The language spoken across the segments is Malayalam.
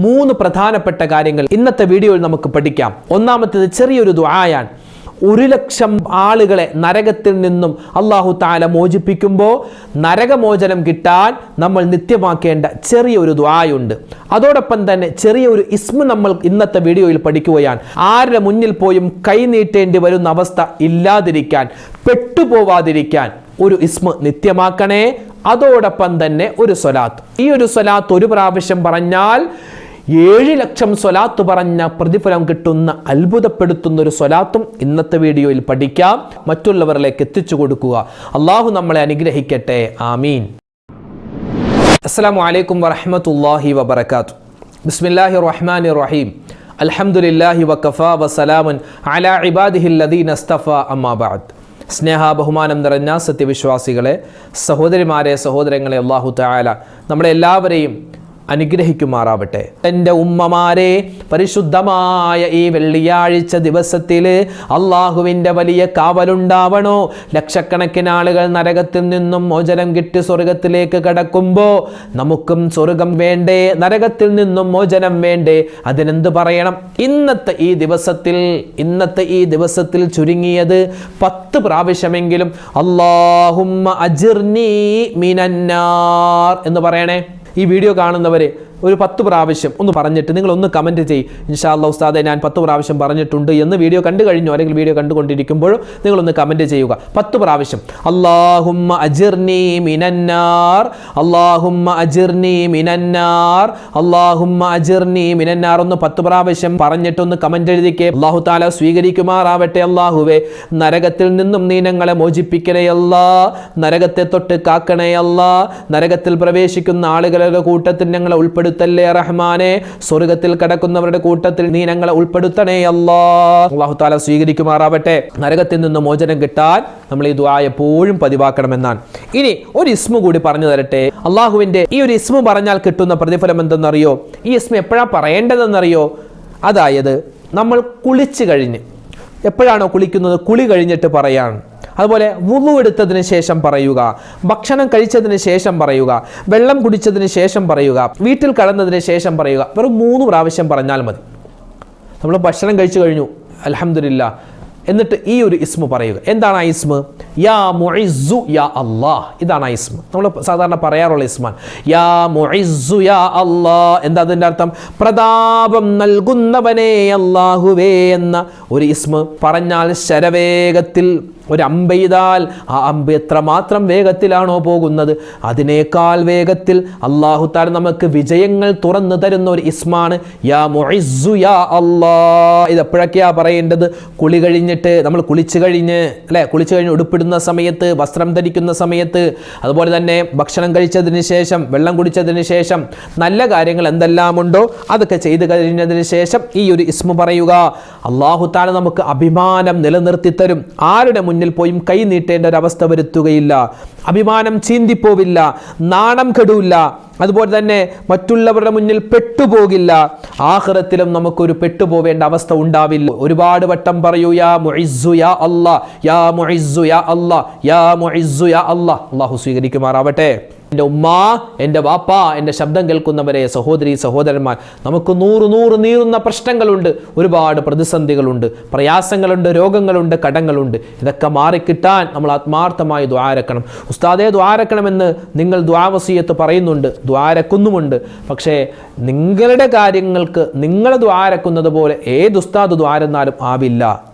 മൂന്ന് പ്രധാനപ്പെട്ട കാര്യങ്ങൾ ഇന്നത്തെ വീഡിയോയിൽ നമുക്ക് പഠിക്കാം. ഒന്നാമത്തേത് ചെറിയൊരു ദുആയാണ്. ഒരു ലക്ഷം ആളുകളെ നരകത്തിൽ നിന്നും അള്ളാഹു താല മോചിപ്പിക്കുമ്പോൾ നരകമോചനം കിട്ടാൻ നമ്മൾ നിത്യമാക്കേണ്ട ചെറിയൊരു ദ്വായുണ്ട് അതോടൊപ്പം തന്നെ ചെറിയൊരു ഇസ്മ നമ്മൾ ഇന്നത്തെ വീഡിയോയിൽ പഠിക്കുകയാണ്. ആരുടെ മുന്നിൽ പോയും കൈനീട്ടേണ്ടി വരുന്ന അവസ്ഥ ഇല്ലാതിരിക്കാൻ പെട്ടുപോവാതിരിക്കാൻ ഒരു ഇസ്മ നിത്യമാക്കണേ. അതോടൊപ്പം തന്നെ ഒരു സ്വലാത്ത്. ഈ ഒരു സ്വലാത്ത് ഒരു പ്രാവശ്യം പറഞ്ഞാൽ ഏഴ് ലക്ഷം സ്വലാത്ത് പറഞ്ഞ പ്രതിഫലം കിട്ടുന്ന അത്ഭുതപ്പെടുത്തുന്ന ഒരു സ്വലാത്തും ഇന്നത്തെ വീഡിയോയിൽ പഠിക്കാം. മറ്റുള്ളവരിലേക്ക് എത്തിച്ചു കൊടുക്കുക. അള്ളാഹു നമ്മളെ അനുഗ്രഹിക്കട്ടെ. ആമീൻ. അസ്സാം വലൈക്കും വറഹമത്തല്ലാഹി വബർക്കാത്തു ബിസ്മില്ലാഹി റഹ്മാൻ റഹീം അലഹമുല്ലാഹി വക്കഫ വസലാമൻ അലാ അസ്തഫ അമ്മാബാദ് സ്നേഹ ബഹുമാനം നിറഞ്ഞ സത്യവിശ്വാസികളെ സഹോദരിമാരെ സഹോദരങ്ങളെ അള്ളാഹു തായാല നമ്മളെ എല്ലാവരെയും അനുഗ്രഹിക്കുമാറാവട്ടെ. എന്റെ ഉമ്മമാരെ പരിശുദ്ധമായ ഈ വെള്ളിയാഴ്ച ദിവസത്തിൽ അള്ളാഹുവിന്റെ വലിയ കാവലുണ്ടാവണോ? ലക്ഷക്കണക്കിന് ആളുകൾ നരകത്തിൽ നിന്നും മോചനം കിട്ടി സ്വർഗത്തിലേക്ക് കടക്കുമ്പോൾ നമുക്കും സ്വർഗം വേണ്ടേ? നരകത്തിൽ നിന്നും മോചനം വേണ്ടേ? അതിനെന്ത് പറയണം? ഇന്നത്തെ ഈ ദിവസത്തിൽ ഇന്നത്തെ ഈ ദിവസത്തിൽ ചുരുങ്ങിയത് പത്ത് പ്രാവശ്യമെങ്കിലും അള്ളാഹുമ്മ അജിർനി മിനന്നാർ എന്ന് പറയണേ. ഈ വീഡിയോ കാണുന്നവരെ ഒരു പത്ത് പ്രാവശ്യം ഒന്ന് പറഞ്ഞിട്ട് നിങ്ങൾ ഒന്ന് കമന്റ് ചെയ്യും ഇൻഷാല്ല ഉസ്താദെ ഞാൻ പത്ത് പ്രാവശ്യം പറഞ്ഞിട്ടുണ്ട് എന്ന് വീഡിയോ കണ്ടു കഴിഞ്ഞോ. അല്ലെങ്കിൽ വീഡിയോ കണ്ടുകൊണ്ടിരിക്കുമ്പോഴും നിങ്ങളൊന്ന് കമന്റ് ചെയ്യുക. പത്ത് പ്രാവശ്യം. അള്ളാഹുമ്മ അജിർനി മിനന്നാർ. അള്ളാഹുമ്മ അജിർനി മിനന്നാർ. അള്ളാഹുമ്മ അജിർനി മിനന്നാർ. ഒന്ന് പത്ത് പ്രാവശ്യം പറഞ്ഞിട്ടൊന്ന് കമന്റ് എഴുതിക്കേ. അള്ളാഹു താല സ്വീകരിക്കുമാറാവട്ടെ അള്ളാഹുവേ നരകത്തിൽ നിന്നും നീ ഞങ്ങളെ മോചിപ്പിക്കണേയല്ല നരകത്തെ തൊട്ട് കാക്കണേ അല്ലാ. നരകത്തിൽ പ്രവേശിക്കുന്ന ആളുകളുടെ കൂട്ടത്തിൽ ഞങ്ങളെ ഉൾപ്പെടുത്തല്ലേ റഹ്മാനെ? സ്വർഗത്തിൽ കടക്കുന്നവരുടെ കൂട്ടത്തിൽ നീ ഞങ്ങളെ ഉൾപ്പെടുത്തണേ അല്ലാ. അള്ളാഹു താല സ്വീകരിക്കുമാറാവട്ടെ. നരകത്തിൽ നിന്ന് മോചനം കിട്ടാൻ നമ്മൾ ഈ ദുആ എപ്പോഴും പതിവാക്കണമെന്നാണ്. ഇനി ഒരു ഇസ്മു കൂടി പറഞ്ഞു തരട്ടെ. അള്ളാഹുവിന്റെ ഈ ഒരു ഇസ്മു പറഞ്ഞാൽ കിട്ടുന്ന പ്രതിഫലം എന്തെന്നറിയോ? ഈ ഇസ്മു എപ്പോഴാണ് പറയേണ്ടതെന്നറിയോ? അതായത് നമ്മൾ കുളിച്ചു കഴിഞ്ഞ്. എപ്പോഴാണോ കുളിക്കുന്നത്? കുളി കഴിഞ്ഞിട്ട് പറയാണ്. അതുപോലെ വുളു എടുത്തതിന് ശേഷം പറയുക ഭക്ഷണം കഴിച്ചതിന് ശേഷം പറയുക വെള്ളം കുടിച്ചതിന് ശേഷം പറയുക വീട്ടിൽ കടന്നതിന് ശേഷം പറയുക വെറും മൂന്ന് പ്രാവശ്യം പറഞ്ഞാൽ മതി. നമ്മൾ ഭക്ഷണം കഴിച്ചു കഴിഞ്ഞു അലഹമില്ല എന്നിട്ട് ഈ ഒരു ഇസ്മു പറയുക. എന്താണ് ആ ഇസ്മ? യാ മുഇസ്സു യാ അല്ലാഹ്. ഇതാണ് ആ ഇസ്മ. നമ്മൾ സാധാരണ പറയാറുള്ള ഇസ്മാൻ യാ മുഇസ്സു യാ അല്ലാഹ്. എന്താ അതിന്റെ അർത്ഥം? പ്രതാപം നൽകുന്നവനേ അല്ലാഹുവേ എന്ന ഒരു ഇസ്മ. പറഞ്ഞാൽ ശരവേഗത്തിൽ ഒരു അമ്പെയ്താൽ ആ അമ്പ് എത്രമാത്രം വേഗത്തിലാണോ പോകുന്നത്? അതിനേക്കാൾ വേഗത്തിൽ അള്ളാഹു താൻ നമുക്ക് വിജയങ്ങൾ തുറന്നു തരുന്ന ഒരു ഇസ്മാണ്. യാ മുഇസ്സു യാ അല്ലാ ഇത് എപ്പോഴൊക്കെയാ പറയേണ്ടത്? കുളി കഴിഞ്ഞിട്ട് നമ്മൾ കുളിച്ചു കഴിഞ്ഞ് അല്ലേ? കുളിച്ചു കഴിഞ്ഞ് ഉടുപ്പിടുന്ന സമയത്ത് വസ്ത്രം ധരിക്കുന്ന സമയത്ത് അതുപോലെ തന്നെ ഭക്ഷണം കഴിച്ചതിന് ശേഷം വെള്ളം കുടിച്ചതിന് ശേഷം നല്ല കാര്യങ്ങൾ എന്തെല്ലാമുണ്ടോ അതൊക്കെ ചെയ്തു കഴിഞ്ഞതിന് ശേഷം ഈ ഒരു ഇസ്മു പറയുക. അള്ളാഹു താല നമുക്ക് അഭിമാനം നിലനിർത്തി തരും. ആരുടെ മുന്നിൽ പോയും കൈ നീട്ടേണ്ട ഒരവസ്ഥ വരുത്തുകയില്ല. അഭിമാനം ചീന്തിപ്പോവില്ല. നാണം കെടൂല്ല അതുപോലെ തന്നെ മറ്റുള്ളവരുടെ മുന്നിൽ പെട്ടുപോകില്ല. ആഹ്റത്തിലും നമുക്കൊരു പെട്ടുപോവേണ്ട അവസ്ഥ ഉണ്ടാവില്ല. ഒരുപാട് വട്ടം പറയൂ യാ മുഇസ്സു യാ അല്ലാ യാ മുഇസ്സു യാ അല്ലാ യാ മുഇസ്സു യാ അല്ലാ അള്ളാഹു സ്വീകരിക്കുമാറാവട്ടെ. എന്റെ ഉമ്മ എന്റെ വാപ്പ എന്റെ ശബ്ദം കേൾക്കുന്നവരെ സഹോദരി സഹോദരന്മാർ നമുക്ക് നൂറ് നൂറ് നീറുന്ന പ്രശ്നങ്ങളുണ്ട് ഒരുപാട് പ്രതിസന്ധികളുണ്ട് പ്രയാസങ്ങളുണ്ട് രോഗങ്ങളുണ്ട് കടങ്ങളുണ്ട്. ഇതൊക്കെ മാറിക്കിട്ടാൻ നമ്മൾ ആത്മാർത്ഥമായി ദ്വാരക്കണം ഉസ്താദേ ദ്വാരക്കണമെന്ന് നിങ്ങൾ ദ്വാവസീയത്ത് പറയുന്നുണ്ട് ദ്വാരക്കുന്നുമുണ്ട് പക്ഷേ നിങ്ങളുടെ കാര്യങ്ങൾക്ക് നിങ്ങൾ ദ്വാരക്കുന്നത് പോലെ ഏത് ഉസ്താദ് ദ്വാരന്നാലും ആവില്ല.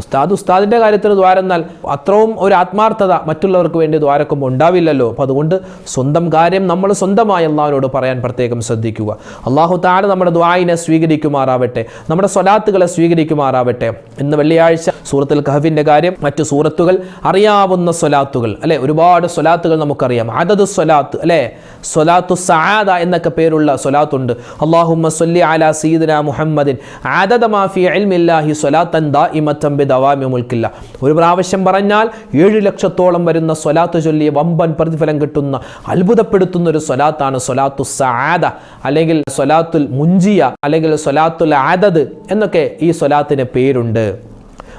ഉസ്താദ് ഉസ്താദിന്റെ കാര്യത്തിൽ ദ്വാരെന്നാൽ അത്രയും ഒരു ആത്മാർത്ഥത മറ്റുള്ളവർക്ക് വേണ്ടി ദ്വാരക്കുമ്പോൾ ഉണ്ടാവില്ലല്ലോ. അപ്പോൾ അതുകൊണ്ട് സ്വന്തം കാര്യം നമ്മൾ സ്വന്തമായി അള്ളാഹുവിനോട് പറയാൻ പ്രത്യേകം ശ്രദ്ധിക്കുക. അള്ളാഹു താഴെ നമ്മുടെ ദ്വായിനെ സ്വീകരിക്കുമാറാവട്ടെ നമ്മുടെ സ്വലാത്തുകളെ സ്വീകരിക്കുമാറാവട്ടെ ഇന്ന് വെള്ളിയാഴ്ച സൂറത്തുൽ കഹഫിന്റെ കാര്യം മറ്റു സൂറത്തുകൾ അറിയാവുന്ന സ്വലാത്തുകൾ അല്ലെ? ഒരുപാട് സ്വലാത്തുകൾ നമുക്കറിയാം. അതത് സ്വലാത്ത് അല്ലെ? സ്വലാത്തു സആദ എന്നൊക്കെ പേരുള്ള സ്വലാത്തുണ്ട്. അള്ളാഹുമ്മ സല്ലി അലാ സീദന മുഹമ്മദിൻ. ആദദ മാഫി ഇൽമില്ലാഹി സ്വലാത്തൻ ദാഇമത്തൻ ബിദവാമി മുൽക്കില്ല ഒരു പ്രാവശ്യം പറഞ്ഞാൽ ഏഴ് ലക്ഷത്തോളം വരുന്ന സ്വലാത്ത് ചൊല്ലി വമ്പൻ പ്രതിഫലം കിട്ടുന്ന അത്ഭുതപ്പെടുത്തുന്ന ഒരു സ്വലാത്താണ് സ്വലാത്തു സാദ അല്ലെങ്കിൽ സ്വലാത്തുൽ മുഞ്ചിയ അല്ലെങ്കിൽ സ്വലാത്തുൽ ആദദ് എന്നൊക്കെ ഈ സ്വലാത്തിന് പേരുണ്ട്.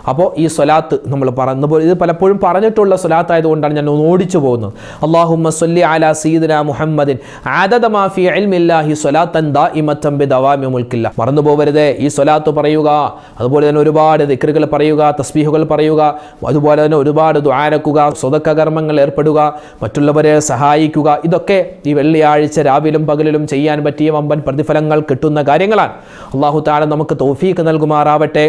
അപ്പോൾ ഈ സ്വലാത്ത് നമ്മൾ പറഞ്ഞു ഇത് പലപ്പോഴും പറഞ്ഞിട്ടുള്ള സ്വലാത്ത് ആയതുകൊണ്ടാണ് ഞാൻ ഓടിച്ചു പോകുന്നത്. അള്ളാഹുമ്മ സല്ലി അല സീദന മുഹമ്മദിൻ ആദദ മാഫി ഇൽമില്ലാഹി സ്വലാത്തൻ ദാഇമത്തൻ ബിദവാമി മുൽക്കില്ല. മറന്നു പോകരുതേ ഈ സ്വലാത്ത് പറയുക അതുപോലെ തന്നെ ഒരുപാട് ദിക്റുകൾ പറയുക തസ്ബീഹുകൾ പറയുക അതുപോലെ തന്നെ ഒരുപാട് ദ്വാരക്കുക സ്വതക്ക കർമ്മങ്ങൾ ഏർപ്പെടുക മറ്റുള്ളവരെ സഹായിക്കുക ഇതൊക്കെ ഈ വെള്ളിയാഴ്ച രാവിലും പകലിലും ചെയ്യാൻ പറ്റിയ വമ്പൻ പ്രതിഫലങ്ങൾ കിട്ടുന്ന കാര്യങ്ങളാണ്. അള്ളാഹു താഴെ നമുക്ക് തോഫീക്ക് നൽകുമാറാവട്ടെ.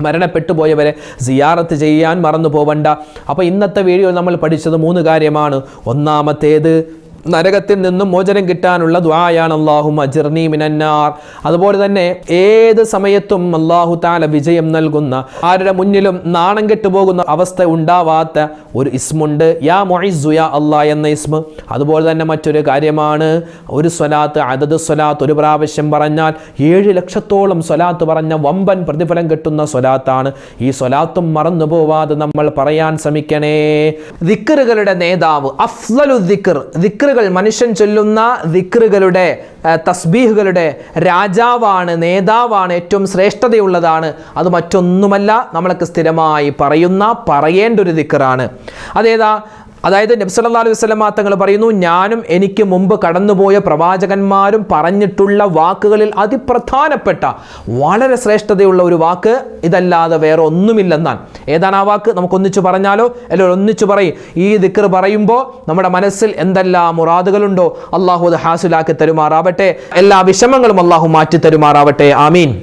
മരണപ്പെട്ടു പോയവരെ സിയാറത്ത് ചെയ്യാൻ മറന്നു പോവണ്ട അപ്പോൾ ഇന്നത്തെ വീഡിയോ നമ്മൾ പഠിച്ചത് മൂന്ന് കാര്യമാണ്. ഒന്നാമത്തേത് നരകത്തിൽ നിന്നും മോചനം കിട്ടാനുള്ള ദ്വായാണ് അള്ളാഹു അജിർണി മിനന്നാർ. അതുപോലെ തന്നെ ഏത് സമയത്തും അള്ളാഹു താല വിജയം നൽകുന്ന ആരുടെ മുന്നിലും നാണം കെട്ടുപോകുന്ന അവസ്ഥ ഉണ്ടാവാത്ത ഒരു ഇസ്മുണ്ട്. യാ മൊയ്സു യാ അള്ളാ എന്ന ഇസ്മ. അതുപോലെ തന്നെ മറ്റൊരു കാര്യമാണ് ഒരു സ്വലാത്ത് അതത് സ്വലാത്ത് ഒരു പ്രാവശ്യം പറഞ്ഞാൽ ഏഴ് ലക്ഷത്തോളം സ്വലാത്ത് പറഞ്ഞ വമ്പൻ പ്രതിഫലം കിട്ടുന്ന സ്വലാത്താണ്. ഈ സ്വലാത്തും മറന്നു പോവാതെ നമ്മൾ പറയാൻ ശ്രമിക്കണേ. ദിക്കറുകളുടെ നേതാവ് അഫ്സലു ദിക്കർ ദിക്കർ ദിക്കറുകൾ മനുഷ്യൻ ചൊല്ലുന്ന ദിക്കറുകളുടെ തസ്ബീഹുകളുടെ രാജാവാണ് നേതാവാണ് ഏറ്റവും ശ്രേഷ്ഠതയുള്ളതാണ്. അത് മറ്റൊന്നുമല്ല നമ്മൾക്ക് സ്ഥിരമായി പറയുന്ന പറയേണ്ട ഒരു ദിക്കറാണ് അതേതാ? അതായത് നബ്സല്ലാ അലൈഹി വസ്ലമ തങ്ങൾ പറയുന്നു ഞാനും എനിക്ക് മുമ്പ് കടന്നുപോയ പ്രവാചകന്മാരും പറഞ്ഞിട്ടുള്ള വാക്കുകളിൽ അതിപ്രധാനപ്പെട്ട വളരെ ശ്രേഷ്ഠതയുള്ള ഒരു വാക്ക് ഇതല്ലാതെ വേറെ ഒന്നുമില്ലെന്നാണ്. ഏതാണ് ആ വാക്ക്? നമുക്കൊന്നിച്ചു പറഞ്ഞാലോ? എല്ലാവരും ഒന്നിച്ചു പറയും. ഈ ദിക്കർ പറയുമ്പോൾ നമ്മുടെ മനസ്സിൽ എന്തെല്ലാം മുറാദുകളുണ്ടോ? അള്ളാഹു അത് ഹാസിലാക്കി തരുമാറാവട്ടെ. എല്ലാ വിഷമങ്ങളും അള്ളാഹു മാറ്റി തരുമാറാവട്ടെ ആമീൻ.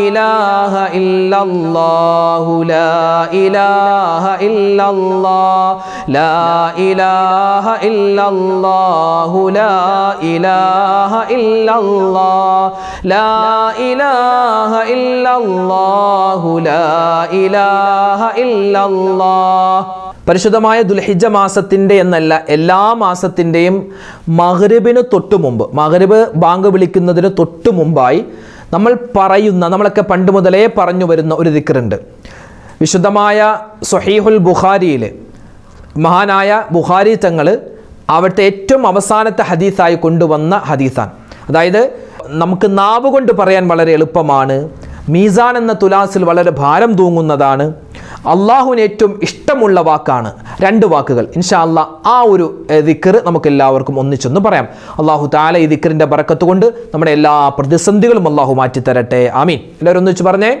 ഇലാഹ ഇല്ലല്ലാഹു ലാ ഇലാഹ ഇല്ലല്ലാഹ് ലാ ഇലാഹ ഇല്ലല്ലാഹു ലാ ഇലാഹ ഇല്ലല്ലാഹ് ലാ ഇലാഹ ഇല്ലല്ലാഹു ലാ ഇലാഹ ഇല്ലല്ലാഹ്. പരിശുദ്ധമായ ദുൽഹിജ മാസത്തിന്റെ എന്നല്ല എല്ലാ മാസത്തിന്റെയും മഹ്രിബിന് തൊട്ടു മുമ്പ് മഹ്രിബ് ബാങ്ക് വിളിക്കുന്നതിന് തൊട്ടു മുമ്പായി നമ്മൾ പറയുന്ന നമ്മളൊക്കെ പണ്ട് മുതലേ പറഞ്ഞു വരുന്ന ഒരു ദിക്കറുണ്ട് വിശുദ്ധമായ സൊഹീഹുൽ ബുഖാരിയിൽ മഹാനായ ബുഖാരി തങ്ങൾ അവിടുത്തെ ഏറ്റവും അവസാനത്തെ ഹദീസായി കൊണ്ടുവന്ന ഹദീസാണ്. അതായത് നമുക്ക് നാവ് കൊണ്ട് പറയാൻ വളരെ എളുപ്പമാണ്. മീസാൻ എന്ന തുലാസിൽ വളരെ ഭാരം തൂങ്ങുന്നതാണ്. അള്ളാഹുവിന് ഏറ്റവും ഇഷ്ടമുള്ള വാക്കാണ് രണ്ട് വാക്കുകൾ. ഇൻഷാ അല്ലാ ആ ഒരു ദിക്കർ നമുക്ക് എല്ലാവർക്കും ഒന്നിച്ചൊന്ന് പറയാം. അള്ളാഹു താല ഈ ദിക്കറിന്റെ ബറക്കത്ത് കൊണ്ട് നമ്മുടെ എല്ലാ പ്രതിസന്ധികളും അള്ളാഹു മാറ്റിത്തരട്ടെ. ആമീൻ. എല്ലാവരും ഒന്നിച്ച് പറഞ്ഞേ.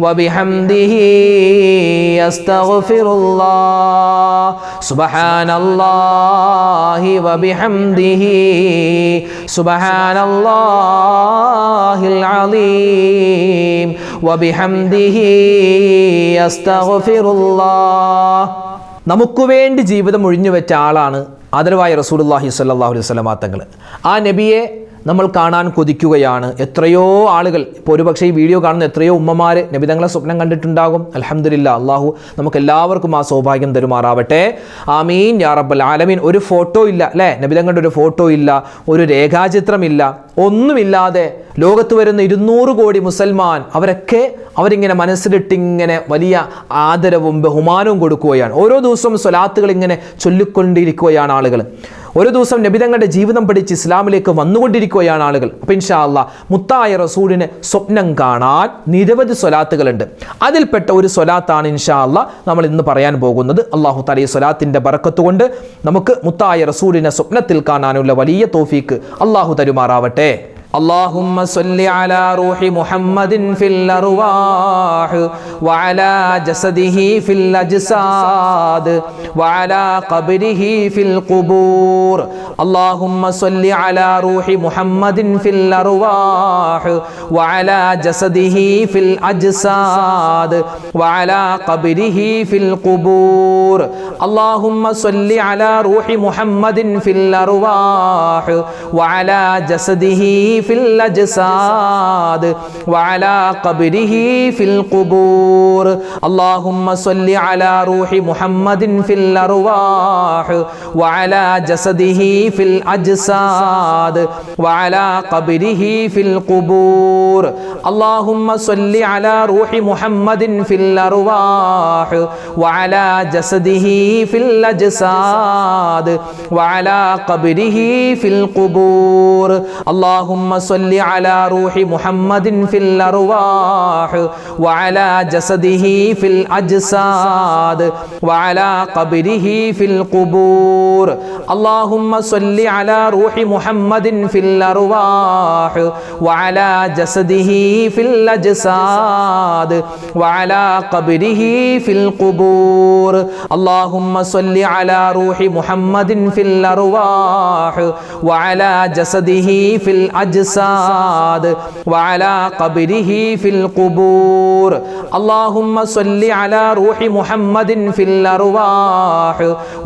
وبحمده أستغفر الله سبحان الله وبحمده سبحان الله العظيم وبحمده أستغفر الله നമുക്ക് വേണ്ടി ജീവിതം ഒഴിഞ്ഞു വെച്ച ആളാണ് ആദരവായ റസൂലുള്ളാഹി സ്വല്ലല്ലാഹു അലൈഹി വസല്ലമ തങ്ങൾ ആ നബിയെ നമ്മൾ കാണാൻ കൊതിക്കുകയാണ്. എത്രയോ ആളുകൾ ഇപ്പോൾ ഒരുപക്ഷെ ഈ വീഡിയോ കാണുന്ന എത്രയോ ഉമ്മമാർ നബിതങ്ങളെ സ്വപ്നം കണ്ടിട്ടുണ്ടാകും. അലഹമില്ല അള്ളാഹു നമുക്ക് എല്ലാവർക്കും ആ സൗഭാഗ്യം തരുമാറാവട്ടെ. ആമീൻ. യാ റബ്ബൽ ആലമീൻ. ഒരു ഫോട്ടോ ഇല്ല അല്ലേ? നബിതങ്ങളുടെ ഒരു ഫോട്ടോ ഇല്ല ഒരു രേഖാചിത്രമില്ല ഒന്നുമില്ലാതെ ലോകത്ത് വരുന്ന ഇരുന്നൂറ് കോടി മുസൽമാൻ അവരൊക്കെ അവരിങ്ങനെ മനസ്സിലിട്ടിങ്ങനെ വലിയ ആദരവും ബഹുമാനവും കൊടുക്കുകയാണ്. ഓരോ ദിവസവും സ്വലാത്തുകൾ ഇങ്ങനെ ചൊല്ലിക്കൊണ്ടിരിക്കുകയാണ് ആളുകൾ ഒരു ദിവസം നബിതങ്ങളുടെ ജീവിതം പഠിച്ച് ഇസ്ലാമിലേക്ക് വന്നുകൊണ്ടിരിക്കുകയാണ് ആളുകൾ. അപ്പം ഇൻഷാ അല്ല മുത്തായ റസൂലിന് സ്വപ്നം കാണാൻ നിരവധി സ്വലാത്തുകളുണ്ട്. അതിൽപ്പെട്ട ഒരു സ്വലാത്താണ് ഇൻഷാ അല്ല നമ്മൾ ഇന്ന് പറയാൻ പോകുന്നത്. അള്ളാഹു സ്വലാത്തിന്റെ സ്വലാത്തിന്റെ കൊണ്ട് നമുക്ക് മുത്തായ റസൂലിനെ സ്വപ്നത്തിൽ കാണാനുള്ള വലിയ തോഫീക്ക് അള്ളാഹു തരുമാറാവട്ടെ. اللهم صل على روح محمد في الأرواح وعلى جسده في الأجساد وعلى قبره في القبور. اللهم صل على روح محمد في الأرواح وعلى جسده في الأجساد وعلى قبره في القبور. اللهم صل على روح محمد في الأرواح وعلى جسده في الأجساد وعلى قبره في القبور. اللهم صل على روح محمد في الأرواح وعلى جسده في الأجساد وعلى قبره في القبور. اللهم صل على روح محمد في الأرواح وعلى جسده في الأجساد وعلى قبره في القبور. اللهم صل على روح محمد في الأرواح وعلى جسده في الأجساد وعلى قبره في القبور. اللهم صل على روح محمد في الأرواح وعلى جسده في الأجساد وعلى قبره في القبور. اللهم صل على روح محمد في الأرواح وعلى جسده في الأجساد الأجساد وعلى قبره في القبور اللهم صل على روح محمد في الأرواح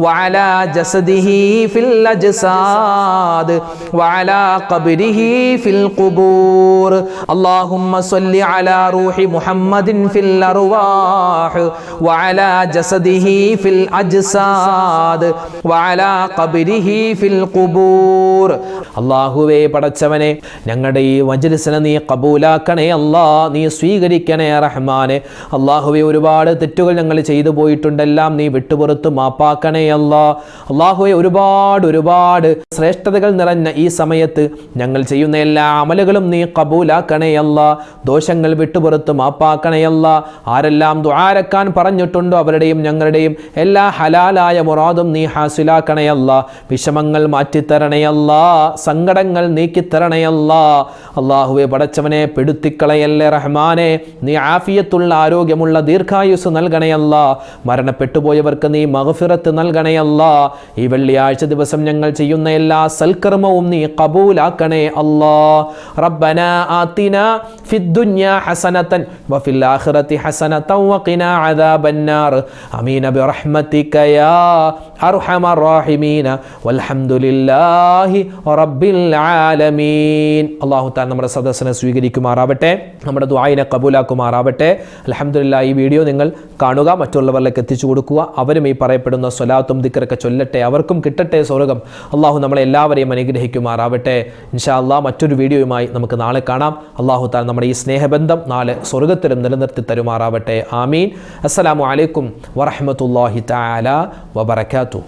وعلى جسده في الأجساد وعلى قبره في القبور اللهم صل على روح محمد في الأرواح وعلى جسده في الأجساد وعلى قبره في القبور അള്ളാഹുവേ പടച്ചവനെ ഞങ്ങളുടെ ഈ വജലിസിനെ നീ കബൂലാക്കണേ അല്ലാ നീ സ്വീകരിക്കണേ റഹ്മാനെ. അള്ളാഹുവെ ഒരുപാട് തെറ്റുകൾ ഞങ്ങൾ ചെയ്തു പോയിട്ടുണ്ടെല്ലാം നീ വിട്ടുപുറത്ത് മാപ്പാക്കണേ അല്ലാ. അള്ളാഹുവെ ഒരുപാട് ഒരുപാട് ശ്രേഷ്ഠതകൾ നിറഞ്ഞ ഈ സമയത്ത് ഞങ്ങൾ ചെയ്യുന്ന എല്ലാ അമലുകളും നീ കബൂലാക്കണേ അല്ല. ദോഷങ്ങൾ വിട്ടുപുറത്ത് മാപ്പാക്കണേ അല്ല. ആരെല്ലാം ദ്വാരക്കാൻ പറഞ്ഞിട്ടുണ്ടോ അവരുടെയും ഞങ്ങളുടെയും എല്ലാ ഹലാലായ മുറാദും നീ ഹാസിലാക്കണേ അല്ല. വിഷമങ്ങൾ മാറ്റിത്തരണേ അല്ല. സങ്കടങ്ങൾ നീക്കിത്തരണേ അല്ല അള്ളാഹുവെ പടച്ചവനെ പെടുത്തിക്കളയല്ലേ റഹ്മാനെ. നീ ആഫിയത്തുള്ള ആരോഗ്യമുള്ള ദീർഘായുസ് നൽകണയല്ല മരണപ്പെട്ടുപോയവർക്ക് നീ മഹഫിറത്ത് നൽകണയല്ല ഈ വെള്ളിയാഴ്ച ദിവസം ഞങ്ങൾ ചെയ്യുന്ന എല്ലാ സൽക്കർമ്മവും നീ കബൂലാക്കണേ അല്ലാ റബ്ബന ആത്തിന ഫിദ്ദുന്യ ഹസനതൻ വഫിൽ ആഖിറതി ഹസനതൻ വഖിന അദാബന്നാർ. ആമീൻ ബിറഹ്മതിക യാ അർഹമർ റഹീമീൻ വൽഹംദുലില്ലാഹി റബ്ബിൽ ആലമീൻ. അല്ലാഹു താൻ നമ്മുടെ സദസ്സിനെ സ്വീകരിക്കുമാറാവട്ടെ. നമ്മുടെ ദ്വായിനെ കബൂലാക്കുമാറാവട്ടെ. അലഹമില്ല ഈ വീഡിയോ നിങ്ങൾ കാണുക മറ്റുള്ളവരിലേക്ക് എത്തിച്ചു കൊടുക്കുക. അവരും ഈ പറയപ്പെടുന്ന സ്വലാത്തും ദിക്കറൊക്കെ ചൊല്ലട്ടെ. അവർക്കും കിട്ടട്ടെ സ്വർഗം. അള്ളാഹു നമ്മളെ എല്ലാവരെയും അനുഗ്രഹിക്കുമാറാവട്ടെ. ഇൻഷാ അള്ളാഹ് മറ്റൊരു വീഡിയോയുമായി നമുക്ക് നാളെ കാണാം. അള്ളാഹു താൻ നമ്മുടെ ഈ സ്നേഹബന്ധം നാളെ സ്വർഗത്തിലും നിലനിർത്തി തരുമാറാവട്ടെ. ആമീൻ. അസ്സലാമു അലൈക്കും വറഹ്മത്തുള്ളാഹി താല വബറകാതുഹു.